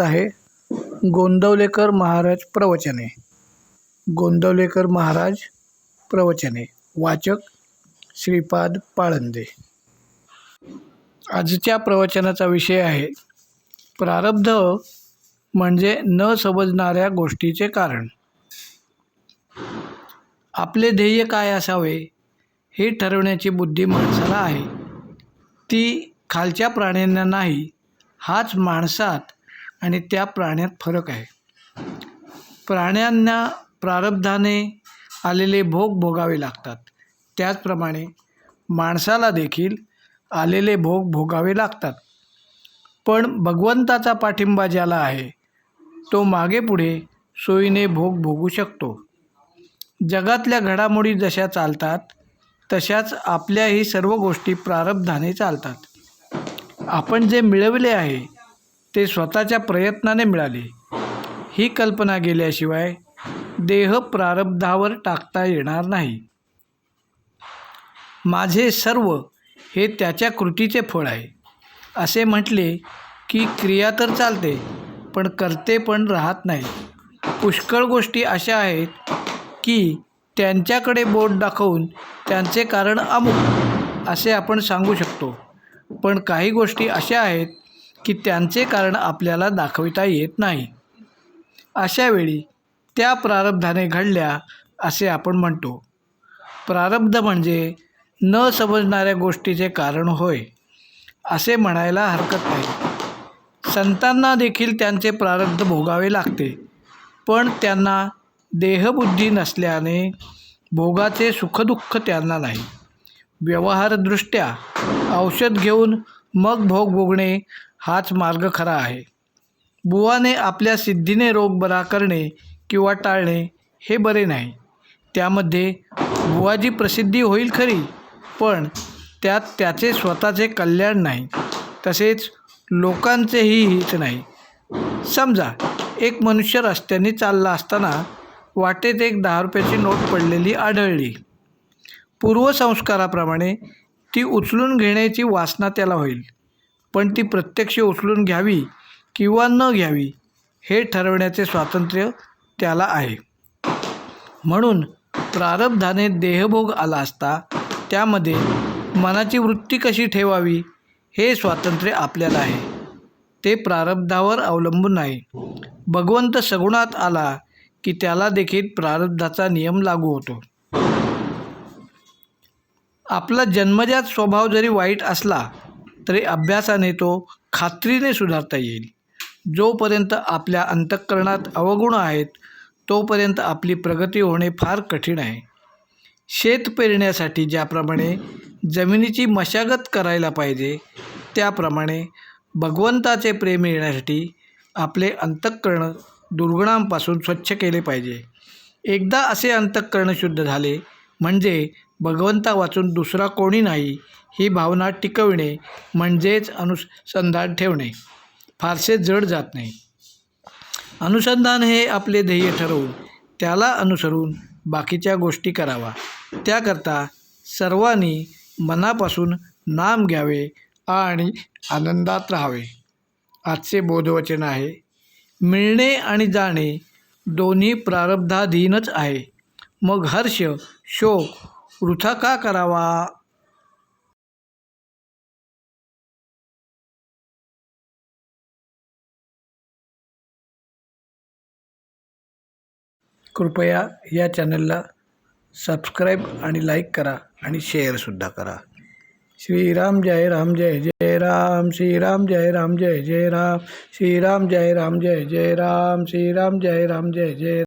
आहे गोंदवलेकर महाराज प्रवचने. गोंदवलेकर महाराज प्रवचने. वाचक श्रीपाद पाळंदे. आजच्या प्रवचनाचा विषय आहे प्रारब्ध म्हणजे न समजणाऱ्या गोष्टीचे कारण. आपले ध्येय काय असावे हे ठरवण्याची बुद्धी माणसाला आहे. ती खालच्या प्राण्यांना नाही हाच माणसात आणि त्या प्राण्यात फरक आहे. प्राण्यांना प्रारब्धाने आलेले भोग भोगावे लागतात. त्याचप्रमाणे माणसाला देखील आलेले भोग भोगावे लागतात. पण भगवंताचा पाठिंबा ज्याला आहे तो मागे पुढे सोयीने भोग भोगू शकतो. जगातल्या घडामोडी जशा चालतात तशाच आपल्याही सर्व गोष्टी प्रारब्धाने चालतात. आपण जे मिळवले आहे ते स्वतःच्या प्रयत्नाने मिळाले. ही कल्पना गेल्याशिवाय देह प्रारब्धावर टाकता येणार नाही. माझे सर्व हे त्याच्या कृतीचे फळ आहे. असे म्हटले की क्रिया तर चालते पण करते पण राहत नाही. पुष्कळ गोष्टी अशा आहेत की त्यांच्याकडे बोट दाखवून त्यांचे कारण अमुक असे आपण सांगू शकतो. पण काही गोष्टी अशा आहेत की त्यांचे कारण आपल्याला दाखविता येत नाही. अशावेळी त्या प्रारब्धाने घडल्या असे आपण म्हणतो. प्रारब्ध म्हणजे न समजणाऱ्या गोष्टीचे कारण होय असे म्हणायला हरकत नाही. संतांना देखील त्यांचे प्रारब्ध भोगावे लागते पण त्यांना देहबुद्धी नसल्याने भोगाचे सुखदुःख त्यांना नाही. व्यवहारदृष्ट्या औषध घेऊन मग भोग भोगणे हाच मार्ग खरा आहे. बुवाने आपल्या सिद्धीने रोग बरा करणे किंवा टाळणे हे बरे नाही. त्यामध्ये बुवाची प्रसिद्धी होईल खरी पण त्यात त्याचे स्वतःचे कल्याण नाही. तसेच लोकांचेही हित नाही. समजा एक मनुष्य रस्त्याने चालला असताना वाटेत एक दहा रुपयाची नोट पडलेली आढळली. पूर्वसंस्काराप्रमाणे ती उचलून घेण्याची वासना त्याला होईल. पण ती प्रत्यक्ष उचलून घ्यावी किंवा न घ्यावी हे ठरवण्याचे स्वातंत्र्य त्याला आहे. म्हणून प्रारब्धाने देहभोग आला असता त्यामध्ये मनाची वृत्ती कशी ठेवावी हे स्वातंत्र्य आपल्याला आहे. ते प्रारब्धावर अवलंबून नाही. भगवंत सगुणात आला की त्याला देखील प्रारब्धाचा नियम लागू होतो. आपला जन्मजात स्वभाव जरी वाईट असला तरी अभ्यासाने तो खात्रीने सुधारता येईल. जोपर्यंत आपल्या अंतःकरणात अवगुण आहेत तोपर्यंत आपली प्रगती होणे फार कठीण आहे. शेत पेरण्यासाठी ज्याप्रमाणे जमिनीची मशागत करायला पाहिजे त्याप्रमाणे भगवंताचे प्रेम येण्यासाठी आपले अंतःकरण दुर्गुणांपासून स्वच्छ केले पाहिजे. एकदा असे अंतःकरण शुद्ध झाले म्हणजे भगवंता वाचून दुसरा कोणी नाही ही भावना टिकविणे म्हणजेच अनुसंधान ठेवणे. फारसे जड जात नाही. अनुसंधान हे आपले ध्येय ठरवून त्याला अनुसरून बाकीच्या गोष्टी करावा. त्याकरता सर्वांनी मनापासून नाम घ्यावे आणि आनंदात राहावे. आजचे बोधवचन आहे मिळणे आणि जाणे दोन्ही प्रारब्धाधीनच आहे. मग हर्ष शोक वृथा का करावा? कृपया या चॅनलला सबस्क्राईब आणि लाईक करा आणि शेअरसुद्धा करा. श्रीराम जय राम जय जय राम श्रीराम जय राम जय जय राम श्रीराम जय राम जय जय राम श्रीराम जय राम जय जय